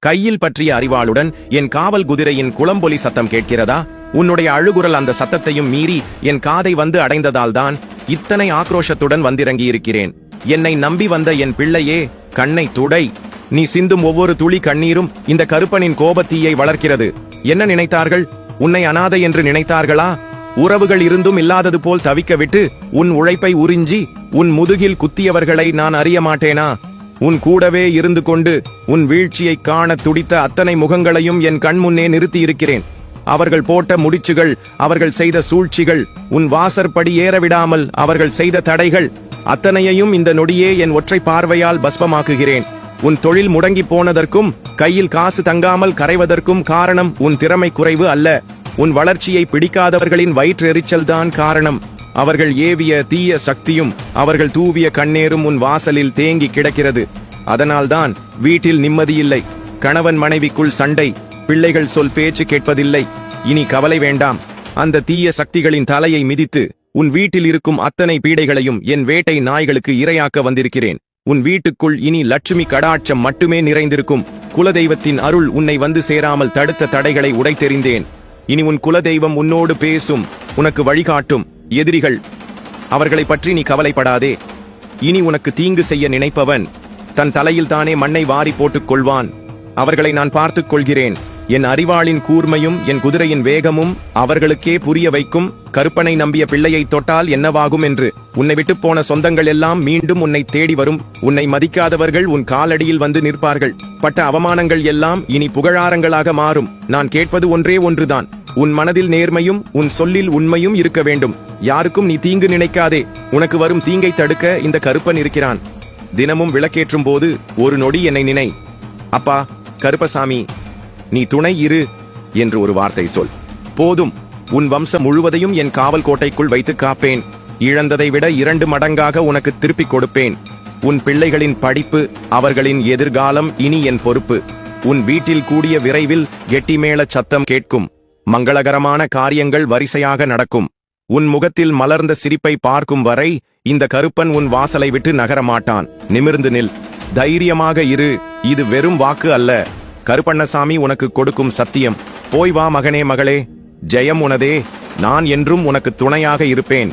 கையில் பற்றிய அறிவாளுடன் என் காவல் குதிரையின் குளம்பொலி சத்தம் கேட்கிறதா? உன்னுடைய அழுகுரல் அந்த சத்தத்தையும் மீறி என் காதை வந்து அடைந்ததால்தான் இத்தனை ஆக்ரோஷத்துடன் வந்திறங்கி இருக்கிறேன் என்னை நம்பி வந்த என் பிள்ளையே கண்ணை துடை. நீ சிந்தும் ஒவ்வொரு துளி கண்ணீரும் இந்த கருப்பனின் கோபத்தீயை வளர்க்கிறது. என்ன நினைத்தார்கள்? உன்னை அனாதை என்று நினைத்தார்களா? உறவுகள் இருந்தும் இல்லாதது போல் தவிக்க விட்டு உன் உழைப்பை உறிஞ்சி உன் முதுகில் குத்தியவர்களை நான் அறிய மாட்டேனா? உன் கூடவே இருந்து கொண்டு உன் வீழ்ச்சியைக் காண துடித்த அத்தனை முகங்களையும் என் கண்முன்னே நிறுத்தியிருக்கிறேன். நிறுத்தி இருக்கிறேன் அவர்கள் போட்ட முடிச்சுகள் அவர்கள் செய்த சூழ்ச்சிகள் உன் வாசற்படி ஏற விடாமல் அவர்கள் செய்த தடைகள் அத்தனையையும் இந்த நொடியே என் ஒற்றை பார்வையால் பஸ்பமாக்குகிறேன் உன் தொழில் முடங்கி போனதற்கும் கையில் காசு தங்காமல் கரைவதற்கும் காரணம் உன் திறமை குறைவு அல்ல. உன் வளர்ச்சியை பிடிக்காதவர்களின் வயிற்றெரிச்சல்தான் காரணம். அவர்கள் ஏவிய தீய சக்தியும் அவர்கள் தூவிய கண்ணீரும் உன் வாசலில் தேங்கி கிடக்கிறது. அதனால்தான் வீட்டில் நிம்மதியில்லை. கணவன் மனைவிக்குள் சண்டை. பிள்ளைகள் சொல் பேச்சு கேட்பதில்லை. இனி கவலை வேண்டாம். அந்த தீய சக்திகளின் தலையை மிதித்து உன் வீட்டில் இருக்கும் அத்தனை பீடைகளையும் என் வேட்டை நாய்களுக்கு இரையாக்க வந்திருக்கிறேன். உன் வீட்டுக்குள் இனி லட்சுமி கடாட்சம் மட்டுமே நிறைந்திருக்கும். குலதெய்வத்தின் அருள் உன்னை வந்து சேராமல் தடுத்த தடைகளை உடைத்தெறிந்தேன். இனி உன் குலதெய்வம் உன்னோடு பேசும். உனக்கு வழிகாட்டும். எதிரிகள் அவர்களை பற்றி நீ கவலைப்படாதே. இனி உனக்கு தீங்கு செய்ய நினைப்பவன் தன் தலையில் தானே மண்ணை வாரி போட்டுக் கொள்வான். அவர்களை நான் பார்த்துக் கொள்கிறேன். என் அறிவாளின் கூர்மையும் என் குதிரையின் வேகமும் அவர்களுக்கே புரிய வைக்கும். கருப்பனை நம்பிய பிள்ளையை தொட்டால் என்னவாகும் என்று உன்னை விட்டு போன சொந்தங்கள் எல்லாம் மீண்டும் உன்னை தேடி வரும். உன்னை மதிக்காதவர்கள் உன் காலடியில் வந்து நிற்பார்கள். பட்ட அவமானங்கள் எல்லாம் இனி புகழாரங்களாக மாறும். நான் கேட்பது ஒன்றே ஒன்றுதான். உன் மனதில் நேர்மையும் உன் சொல்லில் உண்மையும் இருக்க வேண்டும். யாருக்கும் நீ தீங்கு நினைக்காதே. உனக்கு வரும் தீங்கை தடுக்க இந்த கருப்பன் இருக்கிறான். தினமும் விளக்கேற்றும் போது ஒரு நொடி என்னை நினை. அப்பா கருப்பசாமி நீ துணை இரு என்று ஒரு வார்த்தை சொல். போதும். உன் வம்சம் முழுவதையும் என் காவல் கோட்டைக்குள் வைத்து காப்பேன். இழந்ததை விட இரண்டு மடங்காக உனக்கு திருப்பிக் கொடுப்பேன். உன் பிள்ளைகளின் படிப்பு அவர்களின் எதிர்காலம் இனி என் பொறுப்பு. உன் வீட்டில் கூடிய விரைவில் கெட்டிமேள சத்தம் கேட்கும். மங்களகரமான காரியங்கள் வரிசையாக நடக்கும். உன் முகத்தில் மலர்ந்த சிரிப்பை பார்க்கும் வரை இந்த கருப்பன் உன் வாசலை விட்டு நகரமாட்டான். நிமிர்ந்து நில். தைரியமாக இரு. இது வெறும் வாக்கு அல்ல. கருப்பண்ணசாமி உனக்கு கொடுக்கும் சத்தியம். போய் வா மகனே மகளே. ஜெயம் உனதே. நான் என்றும் உனக்கு துணையாக இருப்பேன்.